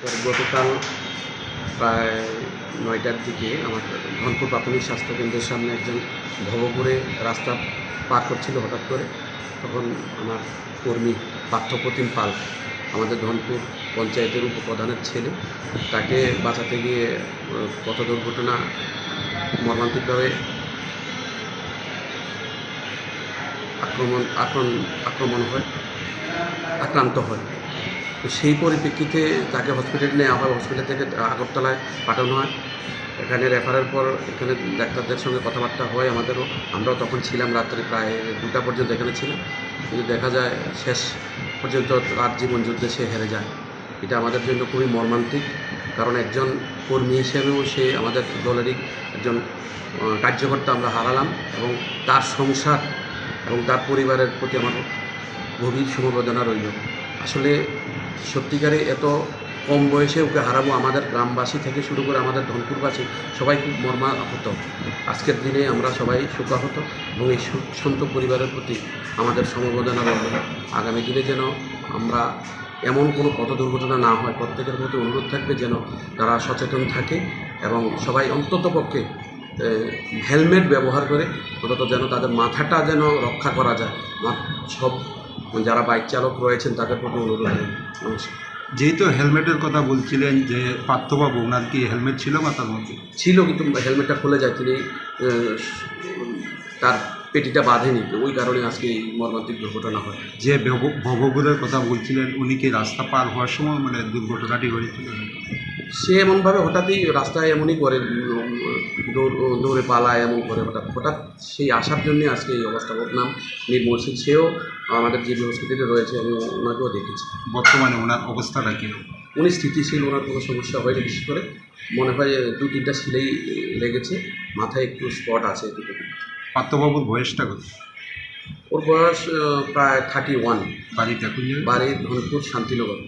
গতকাল প্রায় নয়টার দিকে আমার ধনপুর প্রাথমিক স্বাস্থ্য কেন্দ্রের সামনে একজন ভব করে রাস্তা পার করছিল হঠাৎ করে। তখন আমার কর্মী পার্থপ্রতিম পাল, আমাদের ধনপুর পঞ্চায়েতের উপপ্রধানের ছেলে, তাকে বাঁচাতে গিয়ে পথ দুর্ঘটনা মর্মান্তিকভাবে আক্রমণ আক্রমণ আক্রমণ হয়, আক্রান্ত হয়। তো সেই পরিপ্রেক্ষিতে তাকে হসপিটালে নেওয়া হয় হসপিটাল থেকে আগরতলায় পাঠানো হয়। এখানে রেফারের পর এখানে ডাক্তারদের সঙ্গে কথাবার্তা হয় আমাদেরও। আমরাও তখন ছিলাম রাত্রে প্রায় দুটা পর্যন্ত এখানে ছিলাম। কিন্তু দেখা যায় শেষ পর্যন্ত রাত জীবন যুদ্ধে সে হেরে যায়। এটা আমাদের জন্য খুবই মর্মান্তিক। কারণ একজন কর্মী হিসেবেও সে আমাদের দলেরই একজন কার্যকর্তা আমরা হারালাম এবং তার সংসার এবং তার পরিবারের প্রতি আমার গভীর সমবেদনা রইল। আসলে সত্যিকারে এত কম বয়সে ওকে হারাবো আমাদের গ্রামবাসী থেকে শুরু করে আমাদের ধনপুরবাসী সবাই খুব মর্মাহত। আজকের দিনে আমরা সবাই শোকাহত এবং এই সন্ত পরিবারের প্রতি আমাদের সমবেদনা রইল। আগামী দিনে যেন আমরা এমন কোনো পথ দুর্ঘটনা না হয়, প্রত্যেকের প্রতি অনুরোধ থাকবে যেন তারা সচেতন থাকে এবং সবাই অন্তত পক্ষে হেলমেট ব্যবহার করে, অন্তত যেন তাদের মাথাটা যেন রক্ষা করা যায়। সব যারা বাইক চালক রয়েছেন তাদের প্রতি অনুরোধ নমস্কার। যেহেতু হেলমেটের কথা বলছিলেন যে পার্থবাবু ওনার কি হেলমেট ছিল মাথার মধ্যে? ছিল কিন্তু হেলমেটটা খুলে যায় তিনি তার পেটিটা বাঁধেনি ওই কারণে আজকে এই মর্মান্তিক দুর্ঘটনা হয়। যে ভব- ভবগুরের কথা বলছিলেন উনি কি রাস্তা পার হওয়ার সময় মানে দুর্ঘটনাটি ঘটেছিল? সে এমনভাবে হঠাৎই রাস্তায় এমনই করে দৌড় দৌড়ে পালায় এমন করে। হঠাৎ হঠাৎ সেই আসার জন্যে আজকে এই অবস্থা। ওর নাম সেও আমাদের যে হসপিটালে রয়েছে আমি ওনাকেও দেখেছি। বর্তমানে ওনার অবস্থাটা কী? উনি স্থিতিশীল ওনার কোনো সমস্যা হয়নি বিশেষ করে। মনে হয় দু তিনটা সিলেই লেগেছে। মাথায় একটু স্পট আছে দুটো। পার্থবাবুর বয়সটা কত? ওর বয়স প্রায় থার্টি ওয়ান বাড়িতে বাড়ি ধনপুর শান্তিনগর।